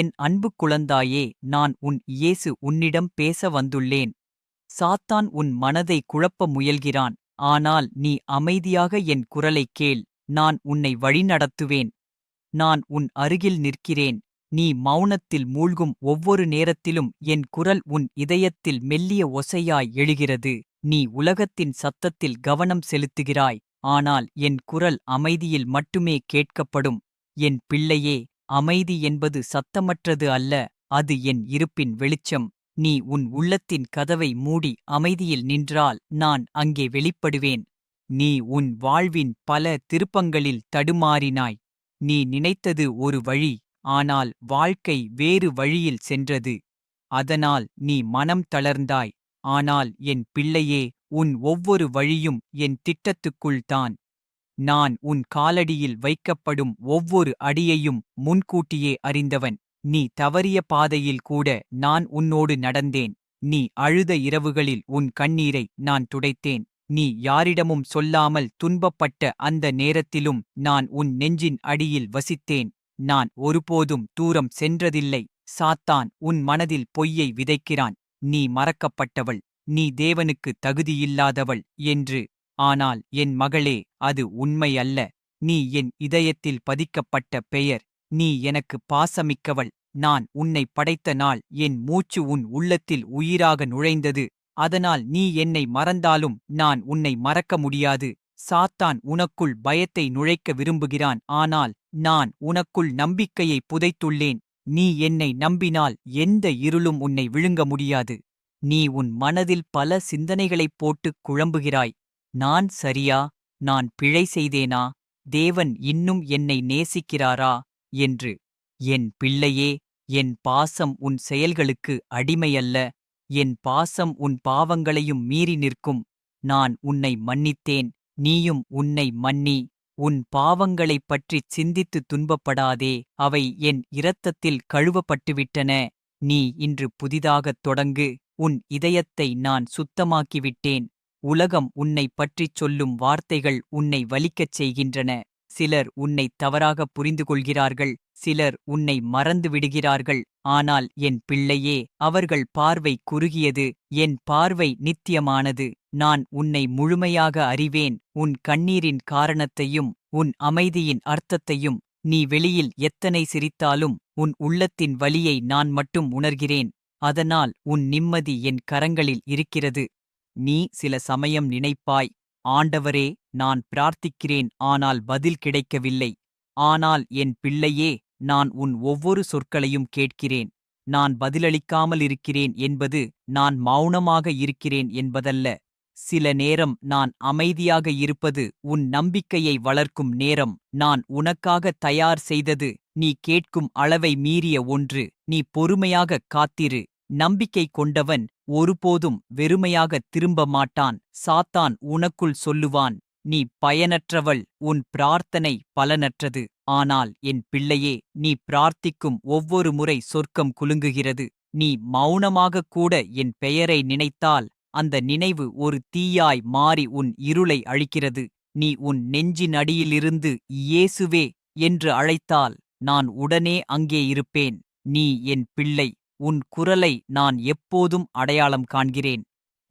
என் அன்பு குழந்தாயே நான் உன் இயேசு உன்னிடம் பேச வந்துள்ளேன். சாத்தான் உன் மனதை குழப்ப முயல்கிறான். ஆனால் நீ அமைதியாக என் குரலைக் கேள். நான் உன்னை வழிநடத்துவேன். நான் உன் அருகில் நிற்கிறேன். நீ மௌனத்தில் மூழ்கும் ஒவ்வொரு நேரத்திலும் என் குரல் உன் இதயத்தில் மெல்லிய ஒசையாய் எழுகிறது. நீ உலகத்தின் சத்தத்தில் கவனம் செலுத்துகிறாய். ஆனால் என் குரல் அமைதியில் மட்டுமே கேட்கப்படும். என் பிள்ளையே அமைதி என்பது சத்தமற்றது அல்ல அது என் இருப்பின் வெளிச்சம். நீ உன் உள்ளத்தின் கதவை மூடி அமைதியில் நின்றால் நான் அங்கே வெளிப்படுவேன். நீ உன் வாழ்வின் பல திருப்பங்களில் தடுமாறினாய். நீ நினைத்தது ஒரு வழி ஆனால் வாழ்க்கை வேறு வழியில் சென்றது. அதனால் நீ மனம் தளர்ந்தாய் ஆனால் என் பிள்ளையே உன் ஒவ்வொரு வழியும் என் திட்டத்துக்குள்தான் நான் உன் காலடியில் வைக்கப்படும் ஒவ்வொரு அடியையும் முன்கூட்டியே அறிந்தவன். நீ தவறிய பாதையில் கூட நான் உன்னோடு நடந்தேன். நீ அழுத இரவுகளில் உன் கண்ணீரை நான் துடைத்தேன். நீ யாரிடமும் சொல்லாமல் துன்பப்பட்ட அந்த நேரத்திலும் நான் உன் நெஞ்சின் அடியில் வசித்தேன். நான் ஒருபோதும் தூரம் சென்றதில்லை. சாத்தான் உன் மனதில் பொய்யை விதைக்கிறான். நீ மறக்கப்பட்டவள். நீ தேவனுக்கு தகுதியில்லாதவள் என்று ஆனால் என் மகளே அது உண்மை அல்ல நீ என் இதயத்தில் பதிக்கப்பட்ட பெயர். நீ எனக்கு பாசமிக்கவள். நான் உன்னை படைத்த நாள் என் மூச்சு உன் உள்ளத்தில் உயிராக நுழைந்தது. அதனால் நீ என்னை மறந்தாலும் நான் உன்னை மறக்க முடியாது. சாத்தான் உனக்குள் பயத்தை நுழைக்க விரும்புகிறான். ஆனால் நான் உனக்குள் நம்பிக்கையை புதைத்துள்ளேன். நீ என்னை நம்பினால் எந்த இருளும் உன்னை விழுங்க முடியாது. நீ உன் மனதில் பல சிந்தனைகளைப் போட்டுக் குழம்புகிறாய். நான் சரியா? நான் பிழை செய்தேனா? தேவன் இன்னும் என்னை நேசிக்கிறாரா? என்று. என் பிள்ளையே என் பாசம் உன் செயல்களுக்கு அடிமையல்ல. என் பாசம் உன் பாவங்களையும் மீறி நிற்கும். நான் உன்னை மன்னித்தேன். நீயும் உன்னை மன்னி. உன் பாவங்களைப் பற்றிச் சிந்தித்து துன்பப்படாதே. அவை என் இரத்தத்தில் கழுவப்பட்டுவிட்டன. நீ இன்று புதிதாகத் தொடங்கு. உன் இதயத்தை நான் சுத்தமாக்கிவிட்டேன். உலகம் உன்னைப் பற்றிச் சொல்லும் வார்த்தைகள் உன்னை வலிக்கச் செய்கின்றன. சிலர் உன்னை தவறாக புரிந்து கொள்கிறார்கள் சிலர் உன்னை மறந்து விடுகிறார்கள். ஆனால் என் பிள்ளையே அவர்கள் பார்வை குறுகியது என் பார்வை நித்தியமானது. நான் உன்னை முழுமையாக அறிவேன் உன் கண்ணீரின் காரணத்தையும் உன் அமைதியின் அர்த்தத்தையும். நீ வெளியில் எத்தனை சிரித்தாலும் உன் உள்ளத்தின் வலியை நான் மட்டும் உணர்கிறேன். அதனால் உன் நிம்மதி என் கரங்களில் இருக்கிறது. நீ சில சமயம் நினைப்பாய் ஆண்டவரே நான் பிரார்த்திக்கிறேன் ஆனால் பதில் கிடைக்கவில்லை. ஆனால் என் பிள்ளையே நான் உன் ஒவ்வொரு சொற்களையும் கேட்கிறேன். நான் பதிலளிக்காமல் இருக்கிறேன் என்பது நான் மௌனமாக இருக்கிறேன் என்பதல்ல. சில நேரம் நான் அமைதியாக இருப்பது உன் நம்பிக்கையை வளர்க்கும் நேரம். நான் உனக்காக தயார் செய்தது நீ கேட்கும் அளவை மீறிய ஒன்று. நீ பொறுமையாகக் காத்திரு. நம்பிக்கை கொண்டவன் ஒருபோதும் வெறுமையாகத் திரும்ப மாட்டான். சாத்தான் உனக்குள் சொல்லுவான் நீ பயனற்றவள் உன் பிரார்த்தனை பலனற்றது. ஆனால் என் பிள்ளையே நீ பிரார்த்திக்கும் ஒவ்வொரு முறை சொர்க்கம் குலுங்குகிறது. நீ மௌனமாகக் கூட என் பெயரை நினைத்தால் அந்த நினைவு ஒரு தீயாய் மாறி உன் இருளை அழிக்கிறது. நீ உன் நெஞ்சின் அடியிலிருந்து இயேசுவே என்று அழைத்தால் நான் உடனே அங்கே இருப்பேன். நீ என் பிள்ளை. உன் குரலை நான் எப்போதும் அடையாளம் காண்கிறேன்.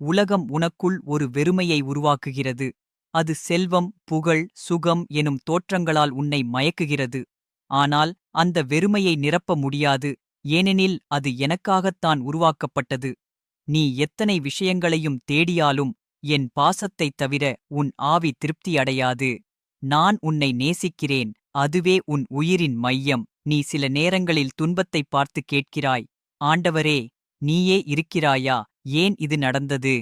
உலகம் உனக்குள் ஒரு வெறுமையை உருவாக்குகிறது. அது செல்வம் புகழ் சுகம் எனும் தோற்றங்களால் உன்னை மயக்குகிறது. ஆனால் அந்த வெறுமையை நிரப்ப முடியாது. ஏனெனில் அது எனக்காகத்தான் உருவாக்கப்பட்டது. நீ எத்தனை விஷயங்களையும் தேடியாலும் என் பாசத்தைத் தவிர உன் ஆவி திருப்தியடையாது நான் உன்னை நேசிக்கிறேன். அதுவே உன் உயிரின் மையம். நீ சில நேரங்களில் துன்பத்தைப் பார்த்து கேட்கிறாய். ஆண்டவரே நீயே இருக்கிறாயா? ஏன் இது நடந்தது?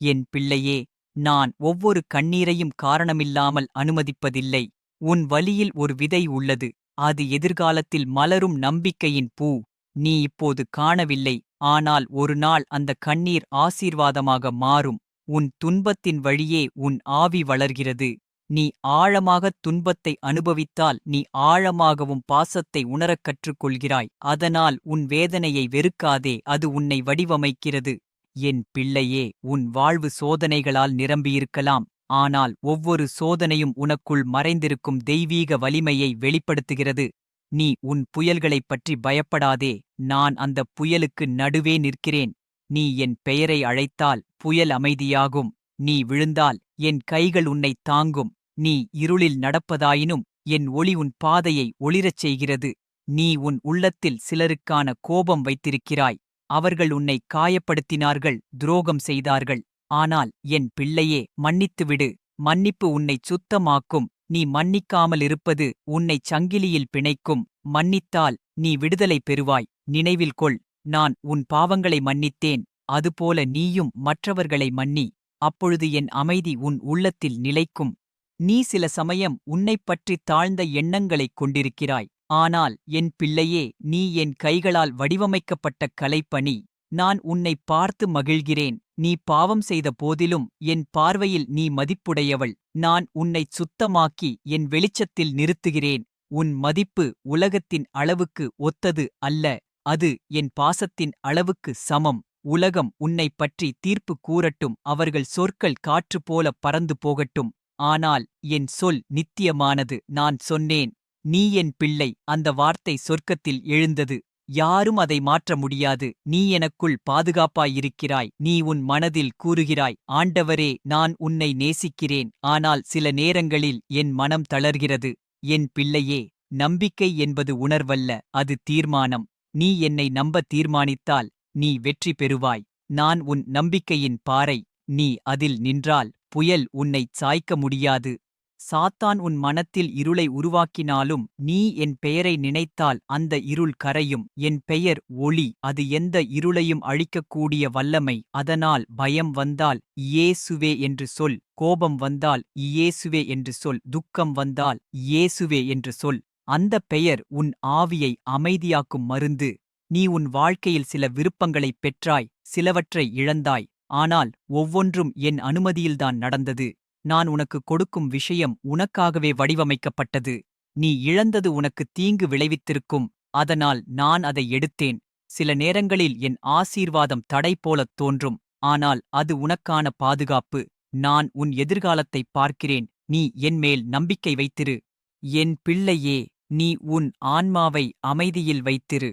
என் பிள்ளையே நான் ஒவ்வொரு கண்ணீரையும் காரணமில்லாமல் அனுமதிப்பதில்லை. உன் வழியில் ஒரு விதை உள்ளது. அது எதிர்காலத்தில் மலரும் நம்பிக்கையின் பூ. நீ இப்போது காணவில்லை. ஆனால் ஒரு நாள் அந்த கண்ணீர் ஆசீர்வாதமாக மாறும். உன் துன்பத்தின் வழியே உன் ஆவி வளர்கிறது. நீ ஆழமாகத் துன்பத்தை அனுபவித்தால் நீ ஆழமாகவும் பாசத்தை உணரக் கற்றுக்கொள்கிறாய். அதனால் உன் வேதனையை வெறுக்காதே அது உன்னை வடிவமைக்கிறது. என் பிள்ளையே உன் வாழ்வு சோதனைகளால் நிரம்பியிருக்கலாம். ஆனால் ஒவ்வொரு சோதனையும் உனக்குள் மறைந்திருக்கும் தெய்வீக வலிமையை வெளிப்படுத்துகிறது. நீ உன் புயல்களைப் பற்றி பயப்படாதே நான் அந்த புயலுக்கு நடுவே நிற்கிறேன். நீ என் பெயரை அழைத்தால் புயல் அமைதியாகும். நீ விழுந்தால் என் கைகள் உன்னைத் தாங்கும். நீ இருளில் நடப்பதாயினும் என் ஒளி உன் பாதையை ஒளிரச் செய்கிறது. நீ உன் உள்ளத்தில் சிலருக்கான கோபம் வைத்திருக்கிறாய். அவர்கள் உன்னை காயப்படுத்தினார்கள் துரோகம் செய்தார்கள். ஆனால் என் பிள்ளையே மன்னித்துவிடு. மன்னிப்பு உன்னைச் சுத்தமாக்கும். நீ மன்னிக்காமல் இருப்பது உன்னைச் சங்கிலியில் பிணைக்கும். மன்னித்தால் நீ விடுதலை பெறுவாய். நினைவில் கொள் நான் உன் பாவங்களை மன்னித்தேன். அதுபோல நீயும் மற்றவர்களை மன்னி. அப்பொழுது என் அமைதி உன் உள்ளத்தில் நிலைக்கும். நீ சில சமயம் உன்னைப் பற்றி தாழ்ந்த எண்ணங்களைக் கொண்டிருக்கிறாய். ஆனால் என் பிள்ளையே நீ என் கைகளால் வடிவமைக்கப்பட்ட கலைப்பணி. நான் உன்னை பார்த்து மகிழ்கிறேன். நீ பாவம் செய்த போதிலும் என் பார்வையில் நீ மதிப்புடையவள். நான் உன்னைச் சுத்தமாக்கி என் வெளிச்சத்தில் நிறுத்துகிறேன். உன் மதிப்பு உலகத்தின் அளவுக்கு ஒத்தது அல்ல. அது என் பாசத்தின் அளவுக்கு சமம். உலகம் உன்னைப் பற்றி தீர்ப்பு கூறட்டும் அவர்கள் சொற்கள் காற்று போல பறந்து போகட்டும். ஆனால் என் சொல் நித்தியமானது நான் சொன்னேன். நீ என் பிள்ளை அந்த வார்த்தை சொர்க்கத்தில் எழுந்தது. யாரும் அதை மாற்ற முடியாது. நீ எனக்குள் பாதுகாப்பாயிருக்கிறாய். நீ உன் மனதில் கூறுகிறாய் ஆண்டவரே நான் உன்னை நேசிக்கிறேன். ஆனால் சில நேரங்களில் என் மனம் தளர்கிறது. என் பிள்ளையே நம்பிக்கை என்பது உணர்வல்ல அது தீர்மானம். நீ என்னை நம்ப தீர்மானித்தால் நீ வெற்றி பெறுவாய். நான் உன் நம்பிக்கையின் பாறை. நீ அதில் நின்றால் புயல் உன்னைச் சாய்க்க முடியாது. சாத்தான் உன் மனத்தில் இருளை உருவாக்கினாலும் நீ என் பெயரை நினைத்தால் அந்த இருள் கரையும். என் பெயர் ஒளி. அது எந்த இருளையும் அழிக்கக்கூடிய வல்லமை. அதனால் பயம் வந்தால் இயேசுவே என்று சொல். கோபம் வந்தால் இயேசுவே என்று சொல். துக்கம் வந்தால் இயேசுவே என்று சொல். அந்த பெயர் உன் ஆவியை அமைதியாக்கும் மருந்து. நீ உன் வாழ்க்கையில் சில விருப்பங்களைப் பெற்றாய் சிலவற்றை இழந்தாய். ஆனால் ஒவ்வொன்றும் என் அனுமதியில்தான் நடந்தது. நான் உனக்கு கொடுக்கும் விஷயம் உனக்காகவே வடிவமைக்கப்பட்டது. நீ இழந்தது உனக்கு தீங்கு விளைவித்திருக்கும். அதனால் நான் அதை எடுத்தேன். சில நேரங்களில் என் ஆசீர்வாதம் தடை போலத் தோன்றும். ஆனால் அது உனக்கான பாதுகாப்பு. நான் உன் எதிர்காலத்தைப் பார்க்கிறேன். நீ என்மேல் நம்பிக்கை வைத்திரு. என் பிள்ளையே நீ உன் ஆன்மாவை அமைதியில் வைத்திரு.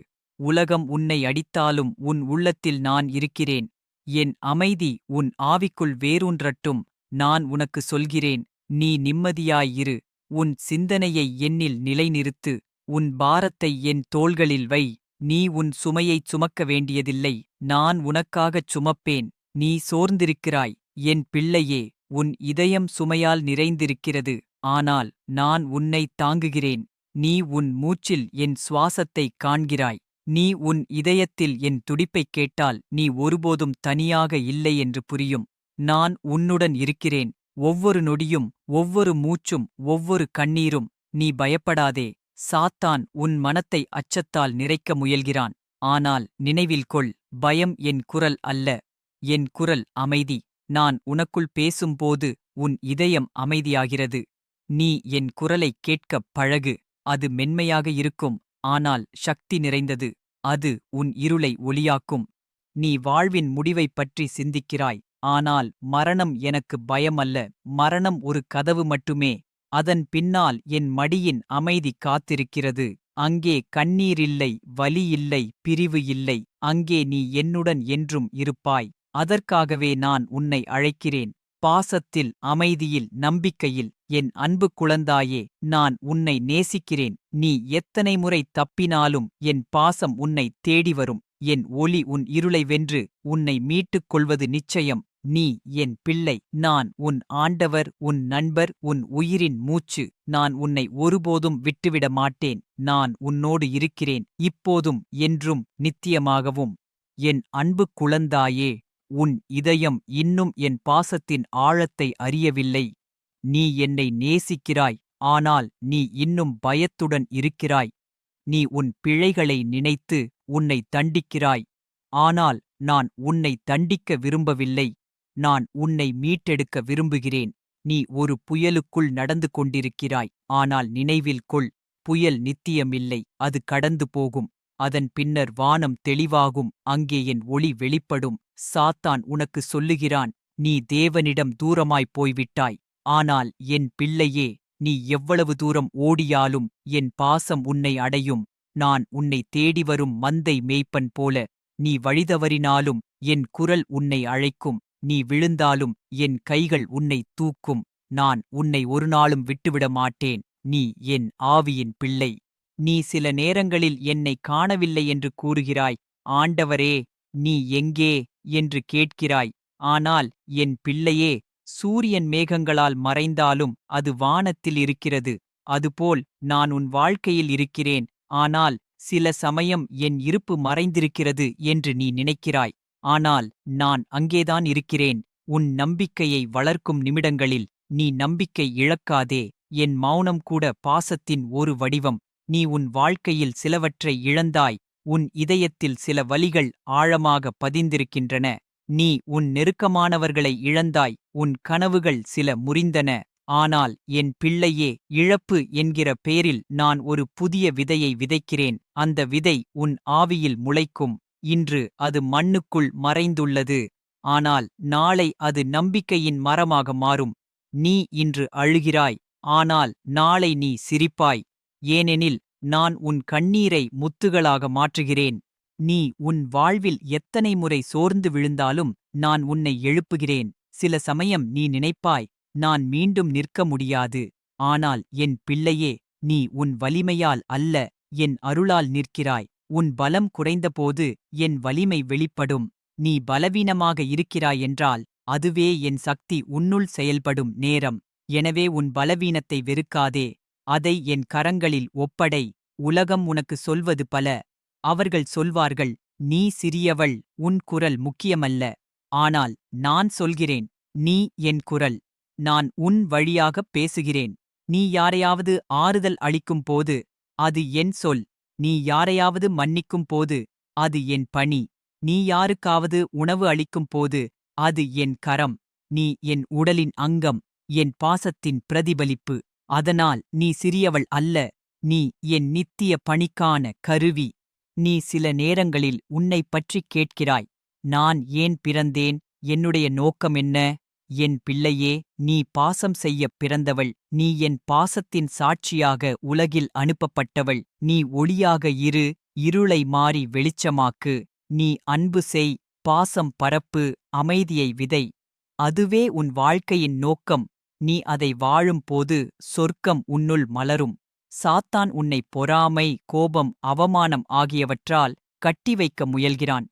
உலகம் உன்னை அடித்தாலும் உன் உள்ளத்தில் நான் இருக்கிறேன். என் அமைதி உன் ஆவிக்குள் வேரூன்றட்டும் நான் உனக்கு சொல்கிறேன் நீ நிம்மதியாயிரு. உன் சிந்தனையை என்னில் நிலைநிறுத்து உன் பாரத்தை என் தோள்களில் வை. நீ உன் சுமையைச் சுமக்க வேண்டியதில்லை நான் உனக்காகச் சுமப்பேன் நீ சோர்ந்திருக்கிறாய். என் பிள்ளையே உன் இதயம் சுமையால் நிறைந்திருக்கிறது ஆனால் நான் உன்னைத் தாங்குகிறேன். நீ உன் மூச்சில் என் சுவாசத்தைக் காண்கிறாய். நீ உன் இதயத்தில் என் துடிப்பைக் கேட்டால் நீ ஒருபோதும் தனியாக இல்லை என்று புரியும். நான் உன்னுடன் இருக்கிறேன். ஒவ்வொரு நொடியும் ஒவ்வொரு மூச்சும் ஒவ்வொரு கண்ணீரும் நீ பயப்படாதே. சாத்தான் உன் மனத்தை அச்சத்தால் நிறைக்க முயல்கிறான். ஆனால் நினைவில் கொள் பயம் என் குரல் அல்ல. என் குரல் அமைதி. நான் உனக்குள் பேசும்போது உன் இதயம் அமைதியாகிறது. நீ என் குரலைக் கேட்கப் பழகு. அது மென்மையாக இருக்கும். ஆனால் சக்தி நிறைந்தது. அது உன் இருளை ஒளியாக்கும். நீ வாழ்வின் முடிவைப் பற்றி சிந்திக்கிறாய். ஆனால் மரணம் எனக்கு பயமல்ல. மரணம் ஒரு கதவு மட்டுமே. அதன் பின்னால் என் மடியின் அமைதி காத்திருக்கிறது. அங்கே கண்ணீரில்லை வலி இல்லை பிரிவு இல்லை. அங்கே நீ என்னுடன் என்றும் இருப்பாய். அதற்காகவே நான் உன்னை அழைக்கிறேன். பாசத்தில் அமைதியில் நம்பிக்கையில் என் அன்பு குழந்தாயே நான் உன்னை நேசிக்கிறேன். நீ எத்தனை முறை தப்பினாலும் என் பாசம் உன்னை தேடி வரும். என் ஒளி உன் இருளை வென்று உன்னை மீட்டுக் கொள்வது நிச்சயம். நீ என் பிள்ளை. நான் உன் ஆண்டவர் உன் நண்பர் உன் உயிரின் மூச்சு. நான் உன்னை ஒருபோதும் விட்டுவிட மாட்டேன். நான் உன்னோடு இருக்கிறேன். இப்போதும் என்றும் நித்தியமாகவும் என் அன்பு குழந்தாயே உன் இதயம் இன்னும் என் பாசத்தின் ஆழத்தை அறியவில்லை. நீ என்னை நேசிக்கிறாய் ஆனால் நீ இன்னும் பயத்துடன் இருக்கிறாய். நீ உன் பிழைகளை நினைத்து உன்னை தண்டிக்கிறாய். ஆனால் நான் உன்னை தண்டிக்க விரும்பவில்லை. நான் உன்னை மீட்டெடுக்க விரும்புகிறேன். நீ ஒரு புயலுக்குள் நடந்து கொண்டிருக்கிறாய். ஆனால் நினைவில் கொள் புயல் நித்தியமில்லை அது கடந்து போகும். அதன் பின்னர் வானம் தெளிவாகும் அங்கே என் ஒளி வெளிப்படும். சாத்தான் உனக்கு சொல்லுகிறான் நீ தேவனிடம் தூரமாய் போய்விட்டாய். ஆனால் என் பிள்ளையே நீ எவ்வளவு தூரம் ஓடியாலும் என் பாசம் உன்னை அடையும். நான் உன்னை தேடி வரும் மந்தை மேய்ப்பன் போல நீ வழிதவறினாலும் என் குரல் உன்னை அழைக்கும். நீ விழுந்தாலும் என் கைகள் உன்னை தூக்கும். நான் உன்னை ஒருநாளும் விட்டுவிட மாட்டேன். நீ என் ஆவியின் பிள்ளை. நீ சில நேரங்களில் என்னை காணவில்லை என்று கூறுகிறாய். ஆண்டவரே நீ எங்கே? என்று கேட்கிறாய். ஆனால் என் பிள்ளையே சூரியன் மேகங்களால் மறைந்தாலும் அது வானத்தில் இருக்கிறது. அதுபோல் நான் உன் வாழ்க்கையில் இருக்கிறேன். ஆனால் சில சமயம் என் இருப்பு மறைந்திருக்கிறது என்று நீ நினைக்கிறாய். ஆனால் நான் அங்கேதான் இருக்கிறேன். உன் நம்பிக்கையை வளர்க்கும் நிமிடங்களில் நீ நம்பிக்கை இழக்காதே. என் மௌனம் கூட பாசத்தின் ஒரு வடிவம். நீ உன் வாழ்க்கையில் சிலவற்றை இழந்தாய். உன் இதயத்தில் சில வலிகள் ஆழமாக பதிந்திருக்கின்றன. நீ உன் நெருக்கமானவர்களை இழந்தாய். உன் கனவுகள் சில முறிந்தன. ஆனால் என் பிள்ளையே இழப்பு என்கிற பேரில் நான் ஒரு புதிய விதையை விதைக்கிறேன். அந்த விதை உன் ஆவியில் முளைக்கும். இன்று அது மண்ணுக்குள் மறைந்துள்ளது. ஆனால் நாளை அது நம்பிக்கையின் மரமாக மாறும். நீ இன்று அழுகிறாய். ஆனால் நாளை நீ சிரிப்பாய். ஏனெனில் நான் உன் கண்ணீரை முத்துகளாக மாற்றுகிறேன். நீ உன் வாழ்வில் எத்தனை முறை சோர்ந்து விழுந்தாலும் நான் உன்னை எழுப்புகிறேன். சில சமயம் நீ நினைப்பாய் நான் மீண்டும் நிற்க முடியாது. ஆனால் என் பிள்ளையே நீ உன் வலிமையால் அல்ல என் அருளால் நிற்கிறாய். உன் பலம் குறைந்தபோது என் வலிமை வெளிப்படும். நீ பலவீனமாக இருக்கிறாய் என்றால் அதுவே என் சக்தி உன்னுள் செயல்படும் நேரம். எனவே உன் பலவீனத்தை வெறுக்காதே. அதை என் கரங்களில் ஒப்படை உலகம் உனக்கு சொல்வது பல. அவர்கள் சொல்வார்கள் நீ சிறியவள் உன் குரல் முக்கியமல்ல. ஆனால் நான் சொல்கிறேன் நீ என் குரல். நான் உன் வழியாகப் பேசுகிறேன். நீ யாரையாவது ஆறுதல் அளிக்கும் போது அது என் சொல். நீ யாரையாவது மன்னிக்கும் போது அது என் பணி. நீ யாருக்காவது உணவு அளிக்கும் போது அது என் கரம். நீ என் உடலின் அங்கம் என் பாசத்தின் பிரதிபலிப்பு. அதனால் நீ சிறியவள் அல்ல நீ என் நித்திய பணிக்கான கருவி. நீ சில நேரங்களில் உன்னைப் பற்றிக் கேட்கிறாய் நான் ஏன் பிறந்தேன் என்னுடைய நோக்கம் என்ன? என் பிள்ளையே நீ பாசம் செய்யப் பிறந்தவள் நீ என் பாசத்தின் சாட்சியாக உலகில் அனுப்பப்பட்டவள் நீ ஒளியாக இரு இருளை மாறி வெளிச்சமாக்கு நீ அன்பு செய் பாசம் பரப்பு அமைதியை விதை. அதுவே உன் வாழ்க்கையின் நோக்கம். நீ அதை வாழும்போது சொர்க்கம் உன்னுள் மலரும். சாத்தான் உன்னை பொறாமை கோபம் அவமானம் ஆகியவற்றால் கட்டி வைக்க முயல்கிறான்.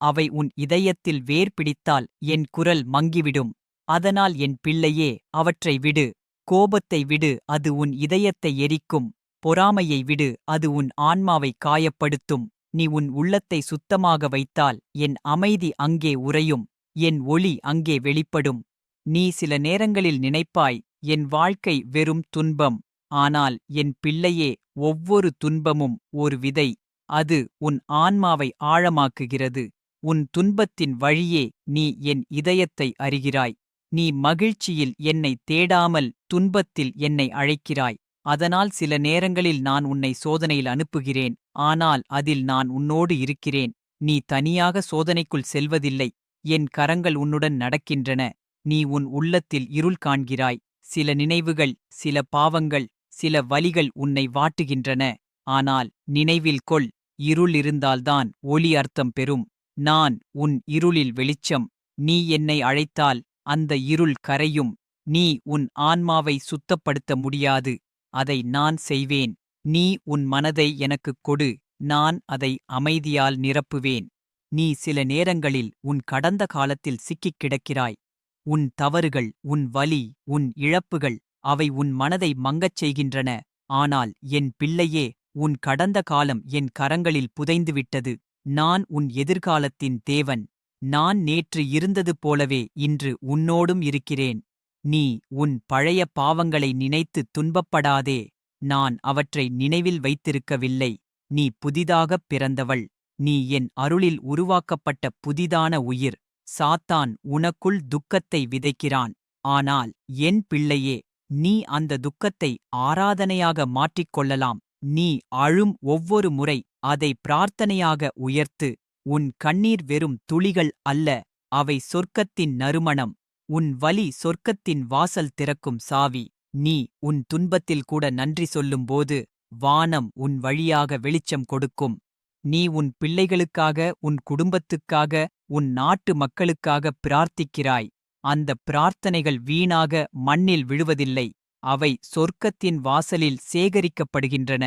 அவை உன் இதயத்தில் வேர் பிடித்தால் என் குரல் மங்கிவிடும். அதனால் என் பிள்ளையே அவற்றை விடு. கோபத்தை விடு அது உன் இதயத்தை எரிக்கும். பொறாமையை விடு அது உன் ஆன்மாவை காயப்படுத்தும். நீ உன் உள்ளத்தை சுத்தமாக வைத்தால் என் அமைதி அங்கே உறையும் என் ஒளி அங்கே வெளிப்படும். நீ சில நேரங்களில் நினைப்பாய் என் வாழ்க்கை வெறும் துன்பம். ஆனால் என் பிள்ளையே ஒவ்வொரு துன்பமும் ஒரு விதை. அது உன் ஆன்மாவை ஆழமாக்குகிறது. உன் துன்பத்தின் வழியே நீ என் இதயத்தை அறிகிறாய். நீ மகிழ்ச்சியில் என்னை தேடாமல் துன்பத்தில் என்னை அழைக்கிறாய். அதனால் சில நேரங்களில் நான் உன்னை சோதனையில் அனுப்புகிறேன். ஆனால் அதில் நான் உன்னோடு இருக்கிறேன். நீ தனியாக சோதனைக்குள் செல்வதில்லை. என் கரங்கள் உன்னுடன் நடக்கின்றன. நீ உன் உள்ளத்தில் இருள் காண்கிறாய். சில நினைவுகள் சில பாவங்கள் சில வலிகள் உன்னை வாட்டுகின்றன. ஆனால் நினைவில் கொள் இருள் இருந்தால்தான் ஒளி அர்த்தம் பெறும். நான் உன் இருளில் வெளிச்சம் நீ என்னை அழைத்தால் அந்த இருள் கரையும். நீ உன் ஆன்மாவை சுத்தப்படுத்த முடியாது. அதை நான் செய்வேன். நீ உன் மனதை எனக்குக் கொடு. நான் அதை அமைதியால் நிரப்புவேன். நீ சில நேரங்களில் உன் கடந்த காலத்தில் சிக்கிக் கிடக்கிறாய். உன் தவறுகள் உன் வலி உன் இழப்புகள் அவை உன் மனதை மங்கச் செய்கின்றன. ஆனால் என் பிள்ளையே உன் கடந்த காலம் என் கரங்களில் புதைந்துவிட்டது. நான் உன் எதிர்காலத்தின் தேவன். நான் நேற்று இருந்தது போலவே இன்று உன்னோடும் இருக்கிறேன். நீ உன் பழைய பாவங்களை நினைத்து துன்பப்படாதே. நான் அவற்றை நினைவில் வைத்திருக்கவில்லை. நீ புதிதாகப் பிறந்தவள். நீ என் அருளில் உருவாக்கப்பட்ட புதிதான உயிர். சாத்தான் உனக்குள் துக்கத்தை விதைக்கிறான். ஆனால் என் பிள்ளையே நீ அந்த துக்கத்தை ஆராதனையாக மாற்றிக்கொள்ளலாம். நீ அழும் ஒவ்வொரு முறை அதை பிரார்த்தனையாக உயர்த்து உன் கண்ணீர் வெறும் துளிகள் அல்ல அவை சொர்க்கத்தின் நறுமணம். உன் வலி சொர்க்கத்தின் வாசல் திறக்கும் சாவி. நீ உன் துன்பத்தில் கூட நன்றி சொல்லும்போது வானம் உன் வழியாக வெளிச்சம் கொடுக்கும். நீ உன் பிள்ளைகளுக்காக உன் குடும்பத்துக்காக உன் நாட்டு மக்களுக்காக பிரார்த்திக்கிறாய். அந்த பிரார்த்தனைகள் வீணாக மண்ணில் விழுவதில்லை. அவை சொர்க்கத்தின் வாசலில் சேகரிக்கப்படுகின்றன.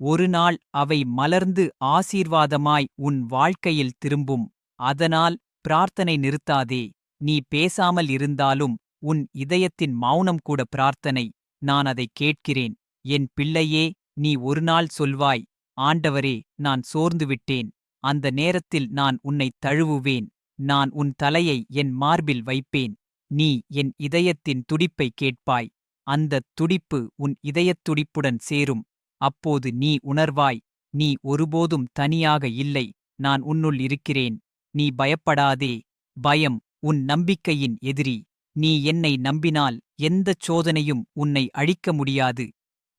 ஒருநாள் அவை மலர்ந்து ஆசீர்வாதமாய் உன் வாழ்க்கையில் திரும்பும். அதனால் பிரார்த்தனை நிறுத்தாதே. நீ பேசாமல் இருந்தாலும் உன் இதயத்தின் மௌனம் கூட பிரார்த்தனை. நான் அதை கேட்கிறேன். என் பிள்ளையே நீ ஒருநாள் சொல்வாய் ஆண்டவரே நான் சோர்ந்து விட்டேன் அந்த நேரத்தில் நான் உன்னை தழுவுவேன். நான் உன் தலையை என் மார்பில் வைப்பேன். நீ என் இதயத்தின் துடிப்பை கேட்பாய். அந்தத் துடிப்பு உன் இதயத் துடிப்புடன் சேரும். அப்போது நீ உணர்வாய் நீ ஒருபோதும் தனியாக இல்லை. நான் உன்னுள் இருக்கிறேன். நீ பயப்படாதே. பயம் உன் நம்பிக்கையின் எதிரி. நீ என்னை நம்பினால் எந்தச் சோதனையும் உன்னை அழிக்க முடியாது.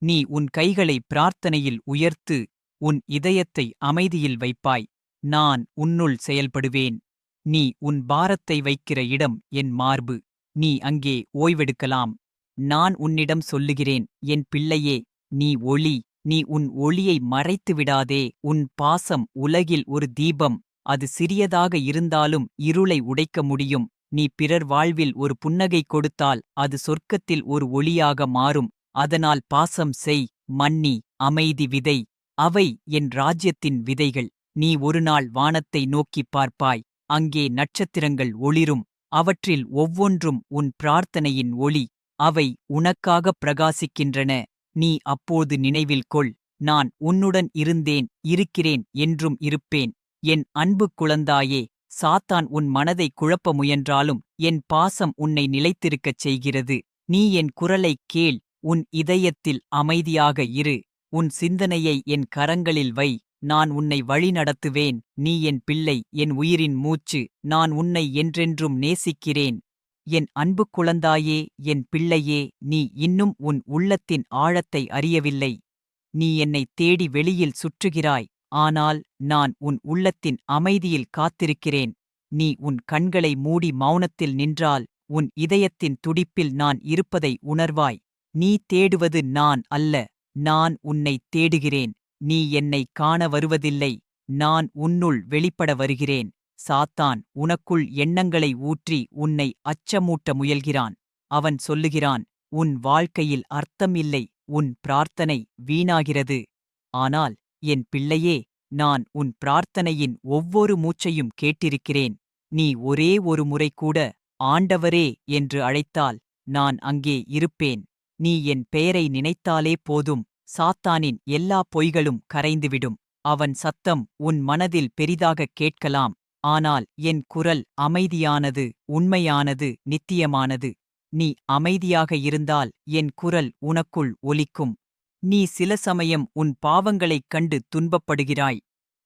நீ உன் கைகளை பிரார்த்தனையில் உயர்த்து உன் இதயத்தை அமைதியில் வைப்பாய். நான் உன்னுள் செயல்படுவேன். நீ உன் பாரத்தை வைக்கிற இடம் என் மார்பு. நீ அங்கே ஓய்வெடுக்கலாம். நான் உன்னிடம் சொல்லுகிறேன் என் பிள்ளையே நீ ஒளி. நீ உன் ஒளியை மறைத்து விடாதே. உன் பாசம் உலகில் ஒரு தீபம். அது சிறியதாக இருந்தாலும் இருளை உடைக்க முடியும். நீ பிறர் வாழ்வில் ஒரு புன்னகை கொடுத்தால் அது சொர்க்கத்தில் ஒரு ஒளியாக மாறும். அதனால் பாசம் செய் மன்னி அமைதி விதை. அவை என் ராஜ்யத்தின் விதைகள். நீ ஒருநாள் வானத்தை நோக்கிப் பார்ப்பாய். அங்கே நட்சத்திரங்கள் ஒளிரும். அவற்றில் ஒவ்வொன்றும் உன் பிரார்த்தனையின் ஒளி. அவை உனக்காகப் பிரகாசிக்கின்றன. நீ அப்போது நினைவில் கொள். நான் உன்னுடன் இருந்தேன் இருக்கிறேன் என்றும் இருப்பேன். என் அன்பு குழந்தாயே சாத்தான் உன் மனதை குழப்ப முயன்றாலும் என் பாசம் உன்னை நிலைத்திருக்கச் செய்கிறது. நீ என் குரலைக் கேள். உன் இதயத்தில் அமைதியாக இரு. உன் சிந்தனையை என் கரங்களில் வை. நான் உன்னை வழிநடத்துவேன். நீ என் பிள்ளை. என் உயிரின் மூச்சு. நான் உன்னை என்றென்றும் நேசிக்கிறேன். என் அன்பு குழந்தாயே. என் பிள்ளையே. நீ இன்னும் உன் உள்ளத்தின் ஆழத்தை அறியவில்லை. நீ என்னை தேடி வெளியில் சுற்றுகிறாய். ஆனால் நான் உன் உள்ளத்தின் அமைதியில் காத்திருக்கிறேன். நீ உன் கண்களை மூடி மௌனத்தில் நின்றால் உன் இதயத்தின் துடிப்பில் நான் இருப்பதை உணர்வாய். நீ தேடுவது நான் அல்ல. நான் உன்னை தேடுகிறேன். நீ என்னை காண வருவதில்லை. நான் உன்னுள் வெளிப்பட வருகிறேன். சாத்தான் உனக்குள் எண்ணங்களை ஊற்றி உன்னை அச்சமூட்ட முயல்கிறான். அவன் சொல்லுகிறான் உன் வாழ்க்கையில் அர்த்தம் இல்லை. உன் பிரார்த்தனை வீணாகிறது. ஆனால் என் பிள்ளையே நான் உன் பிரார்த்தனையின் ஒவ்வொரு மூச்சையும் கேட்டிருக்கிறேன். நீ ஒரே ஒரு முறை கூட ஆண்டவரே என்று அழைத்தால் நான் அங்கே இருப்பேன். நீ என் பெயரை நினைத்தாலே போதும். சாத்தானின் எல்லா பொய்களும் கரைந்துவிடும். அவன் சத்தம் உன் மனதில் பெரிதாகக் கேட்கலாம். ஆனால் என் குரல் அமைதியானது உண்மையானது நித்தியமானது. நீ அமைதியாக இருந்தால் என் குரல் உனக்குள் ஒலிக்கும். நீ சில சமயம் உன் பாவங்களைக் கண்டு துன்பப்படுகிறாய்.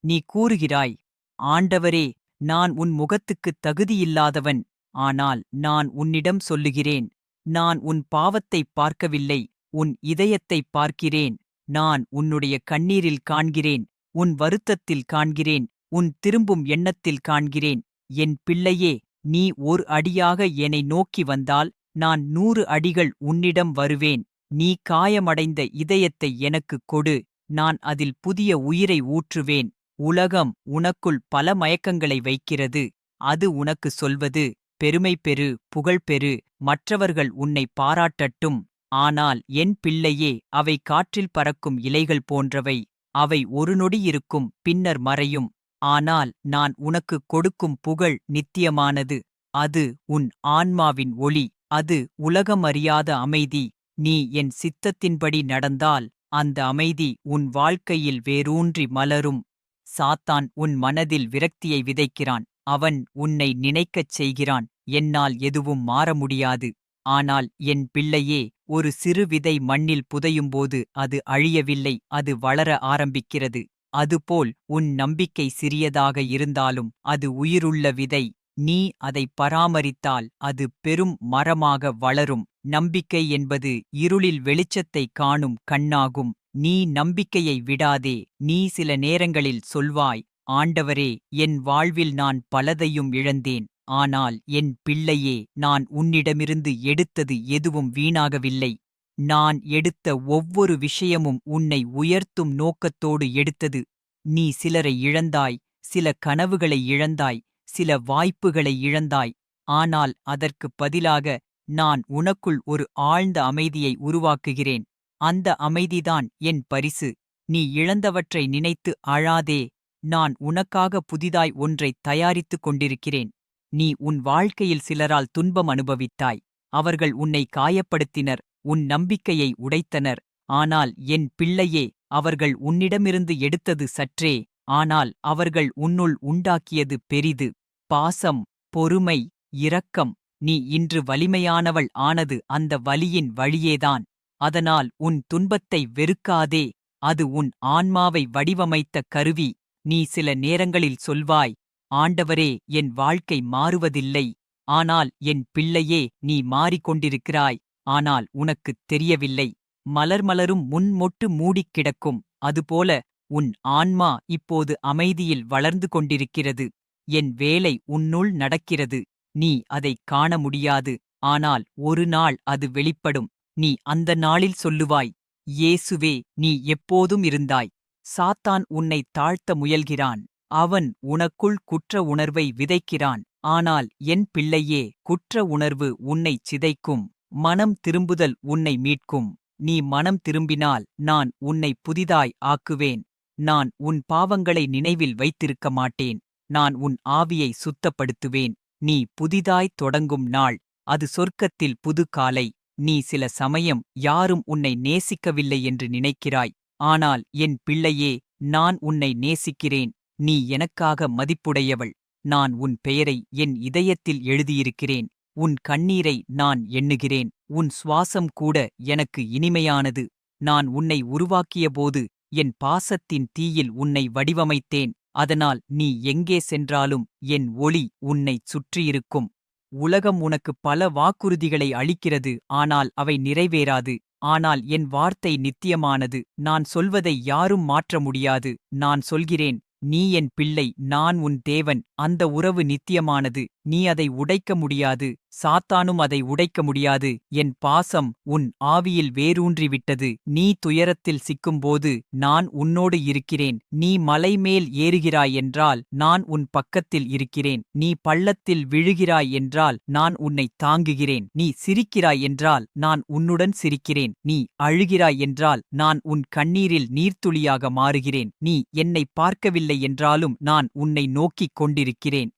நீ கூறுகிறாய் ஆண்டவரே நான் உன் முகத்துக்குத் தகுதியில்லாதவன். ஆனால் நான் உன்னிடம் சொல்லுகிறேன். நான் உன் பாவத்தைப் பார்க்கவில்லை உன் இதயத்தைப் பார்க்கிறேன். நான் உன்னுடைய கண்ணீரில் காண்கிறேன் உன் வருத்தத்தில் காண்கிறேன் உன் திரும்பும் எண்ணத்தில் காண்கிறேன். என் பிள்ளையே நீ ஒரு அடியாக என்னை நோக்கி வந்தால் நான் நூறு அடிகள் உன்னிடம் வருவேன். நீ காயமடைந்த இதயத்தை எனக்குக் கொடு நான் அதில் புதிய உயிரை ஊற்றுவேன். உலகம் உனக்குள் பல மயக்கங்களை வைக்கிறது அது உனக்கு சொல்வது. பெருமை பெறு புகழ் பெறு மற்றவர்கள் உன்னை பாராட்டட்டும். ஆனால் என் பிள்ளையே அவை காற்றில் பறக்கும் இலைகள் போன்றவை அவை ஒரு நொடி இருக்கும் பின்னர் மறையும். ஆனால் நான் உனக்கு கொடுக்கும் புகழ் நித்தியமானது அது உன் ஆன்மாவின் ஒளி அது உலகமறியாத அமைதி. நீ என் சித்தத்தின்படி நடந்தால் அந்த அமைதி உன் வாழ்க்கையில் வேரூன்றி மலரும். சாத்தான் உன் மனதில் விரக்தியை விதைக்கிறான் அவன் உன்னை நினைக்கச் செய்கிறான். என்னால் எதுவும் மாற முடியாது. ஆனால் என் பிள்ளையே ஒரு சிறு விதை மண்ணில் புதையும்போது அது அழியவில்லை அது வளர ஆரம்பிக்கிறது. அதுபோல் உன் நம்பிக்கை சிறியதாக இருந்தாலும் அது உயிருள்ள விதை. நீ அதை பராமரித்தால் அது பெரும் மரமாக வளரும். நம்பிக்கை என்பது இருளில் வெளிச்சத்தை காணும் கண்ணாகும். நீ நம்பிக்கையை விடாதே நீ சில நேரங்களில் சொல்வாய் ஆண்டவரே என் வாழ்வில் நான் பலதையும் இழந்தேன். ஆனால் என் பிள்ளையே நான் உன்னிடமிருந்து எடுத்தது எதுவும் வீணாகவில்லை. நான் எடுத்த ஒவ்வொரு விஷயமும் உன்னை உயர்த்தும் நோக்கத்தோடு எடுத்தது. நீ சிலரை இழந்தாய் சில கனவுகளை இழந்தாய் சில வாய்ப்புகளை இழந்தாய். ஆனால் அதற்குப் பதிலாக நான் உனக்குள் ஒரு ஆழ்ந்த அமைதியை உருவாக்குகிறேன். அந்த அமைதிதான் என் பரிசு. நீ இழந்தவற்றை நினைத்து அழாதே. நான் உனக்காக புதிதாய் ஒன்றை தயாரித்துக் கொண்டிருக்கிறேன். நீ உன் வாழ்க்கையில் சிலரால் துன்பம் அனுபவித்தாய். அவர்கள் உன்னை காயப்படுத்தினர் உன் நம்பிக்கையை உடைத்தனர். ஆனால் என் பிள்ளையே அவர்கள் உன்னிடமிருந்து எடுத்தது சற்றே ஆனால் அவர்கள் உன்னுள் உண்டாக்கியது பெரிது. பாசம் பொறுமை இரக்கம் நீ இன்று வலிமையானவள் ஆனது அந்த வலியின் வழியேதான். அதனால் உன் துன்பத்தை வெறுக்காதே அது உன் ஆன்மாவை வடிவமைத்த கருவி. நீ சில நேரங்களில் சொல்வாய் ஆண்டவரே என் வாழ்க்கை மாறுவதில்லை. ஆனால் என் பிள்ளையே நீ மாறிக்கொண்டிருக்கிறாய். ஆனால் உனக்குத் தெரியவில்லை. மலர் மலரும் முன்மொட்டு மூடிக் கிடக்கும். அதுபோல உன் ஆன்மா இப்போது அமைதியில் வளர்ந்து கொண்டிருக்கிறது. என் வேலை உன்னுள் நடக்கிறது. நீ அதைக் காண முடியாது. ஆனால் ஒரு நாள் அது வெளிப்படும். நீ அந்த நாளில் சொல்லுவாய் இயேசுவே நீ எப்போதும் இருந்தாய். சாத்தான் உன்னை தாழ்த்த முயல்கிறான். அவன் உனக்குள் குற்ற உணர்வை விதைக்கிறான். ஆனால் என் பிள்ளையே குற்ற உணர்வு உன்னைச் சிதைக்கும். மனம் திரும்புதல் உன்னை மீட்கும். நீ மனம் திரும்பினால் நான் உன்னை புதிதாய் ஆக்குவேன். நான் உன் பாவங்களை நினைவில் வைத்திருக்க மாட்டேன். நான் உன் ஆவியை சுத்தப்படுத்துவேன். நீ புதிதாய் தொடங்கும் நாள். அது சொர்க்கத்தில் புது காலை. நீ சில சமயம் யாரும் உன்னை நேசிக்கவில்லை என்று நினைக்கிறாய். ஆனால் என் பிள்ளையே நான் உன்னை நேசிக்கிறேன். நீ எனக்காக மதிப்புடையவள். நான் உன் பெயரை என் இதயத்தில் எழுதியிருக்கிறேன். உன் கண்ணீரை நான் எண்ணுகிறேன். உன் சுவாசம் கூட எனக்கு இனிமையானது. நான் உன்னை உருவாக்கியபோது என் பாசத்தின் தீயில் உன்னை வடிவமைத்தேன். அதனால் நீ எங்கே சென்றாலும் என் ஒளி உன்னைச் சுற்றியிருக்கும். உலகம் உனக்கு பல வாக்குறுதிகளை அளிக்கிறது. ஆனால் அவை நிறைவேறாது. ஆனால் என் வார்த்தை நித்தியமானது. நான் சொல்வதை யாரும் மாற்ற முடியாது. நான் சொல்கிறேன். நீ என் பிள்ளை நான் உன் தேவன் அந்த உறவு நித்தியமானது நீ அதை உடைக்க முடியாது. சாத்தானும் அதை உடைக்க முடியாது. என் பாசம் உன் ஆவியில் வேரூன்றிவிட்டது. நீ துயரத்தில் சிக்கும்போது நான் உன்னோடு இருக்கிறேன். நீ மலைமேல் ஏறுகிறாய் என்றால் நான் உன் பக்கத்தில் இருக்கிறேன். நீ பள்ளத்தில் விழுகிறாய் என்றால் நான் உன்னை தாங்குகிறேன். நீ சிரிக்கிறாய் என்றால் நான் உன்னுடன் சிரிக்கிறேன். நீ அழுகிறாய் என்றால் நான் உன் கண்ணீரில் நீர்த்துளியாக மாறுகிறேன். நீ என்னை பார்க்கவில்லை என்றாலும் நான் உன்னை நோக்கிக் கொண்டிருக்கிறேன்.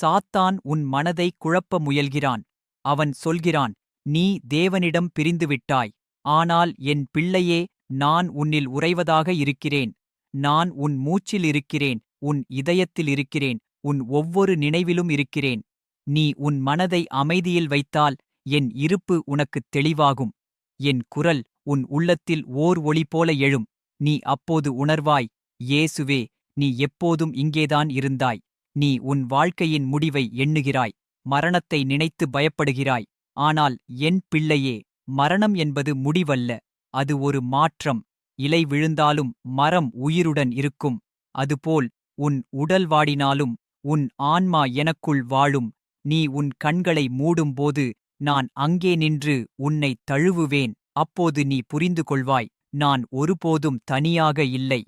சாத்தான் உன் மனதை குழப்ப முயல்கிறான். அவன் சொல்கிறான் நீ தேவனிடம் பிரிந்துவிட்டாய். ஆனால் என் பிள்ளையே நான் உன்னில் உறைவதாக இருக்கிறேன். நான் உன் மூச்சில் இருக்கிறேன் உன் இதயத்தில் இருக்கிறேன் உன் ஒவ்வொரு நினைவிலும் இருக்கிறேன். நீ உன் மனதை அமைதியில் வைத்தால் என் இருப்பு உனக்குத் தெளிவாகும். என் குரல் உன் உள்ளத்தில் ஓர் ஒளி போல எழும். நீ அப்போது உணர்வாய் இயேசுவே நீ எப்போதும் இங்கேதான் இருந்தாய். நீ உன் வாழ்க்கையின் முடிவை எண்ணுகிறாய் மரணத்தை நினைத்து பயப்படுகிறாய். ஆனால் என் பிள்ளையே மரணம் என்பது முடிவல்ல அது ஒரு மாற்றம். இலை விழுந்தாலும் மரம் உயிருடன் இருக்கும் அதுபோல் உன் உடல் வாடினாலும் உன் ஆன்மா எனக்குள் வாழும். நீ உன் கண்களை மூடும்போது நான் அங்கே நின்று உன்னை தழுவுவேன் அப்போது நீ புரிந்து கொள்வாய் நான் ஒருபோதும் தனியாக இல்லை.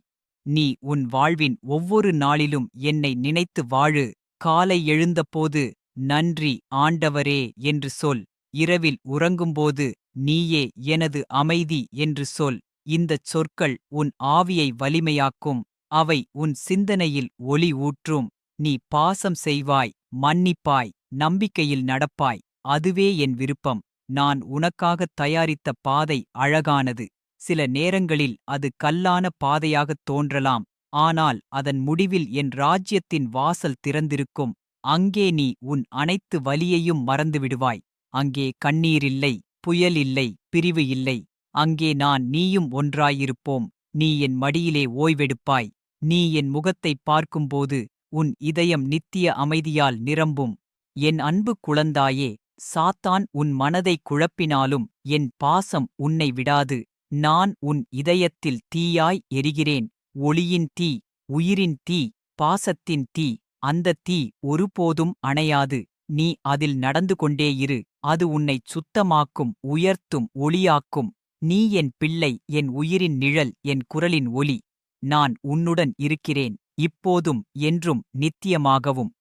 நீ உன் வாழ்வின் ஒவ்வொரு நாளிலும் என்னை நினைத்து வாழு. காலை எழுந்தபோது நன்றி ஆண்டவரே என்று சொல். இரவில் உறங்கும்போது நீயே எனது அமைதி என்று சொல். இந்தச் சொற்கள் உன் ஆவியை வலிமையாக்கும். அவை உன் சிந்தனையில் ஒளி ஊற்றும். நீ பாசம் செய்வாய் மன்னிப்பாய் நம்பிக்கையில் நடப்பாய். அதுவே என் விருப்பம். நான் உனக்காகத் தயாரித்த பாதை அழகானது. சில நேரங்களில் அது கல்லான பாதையாகத் தோன்றலாம். ஆனால் அதன் முடிவில் என் ராஜ்யத்தின் வாசல் திறந்திருக்கும். அங்கே நீ உன் அனைத்து வலியையும் மறந்துவிடுவாய். அங்கே கண்ணீரில்லை புயல் இல்லை பிரிவு இல்லை. அங்கே நான் நீயும் ஒன்றாயிருப்போம். நீ என் மடியிலே ஓய்வெடுப்பாய். நீ என் முகத்தைப் பார்க்கும்போது உன் இதயம் நித்திய அமைதியால் நிரம்பும். என் அன்பு குழந்தாயே சாத்தான் உன் மனதை குழப்பினாலும் என் பாசம் உன்னை விடாது. நான் உன் இதயத்தில் தீயாய் எரிகிறேன். ஒளியின் தீ உயிரின் தீ பாசத்தின் தீ அந்த தீ ஒருபோதும் அணையாது. நீ அதில் நடந்து கொண்டே இரு. அது உன்னைச் சுத்தமாக்கும் உயர்த்தும் ஒளியாக்கும். நீ என் பிள்ளை என் உயிரின் நிழல் என் குரலின் ஒலி. நான் உன்னுடன் இருக்கிறேன். இப்போதும் என்றும் நித்தியமாகவும்.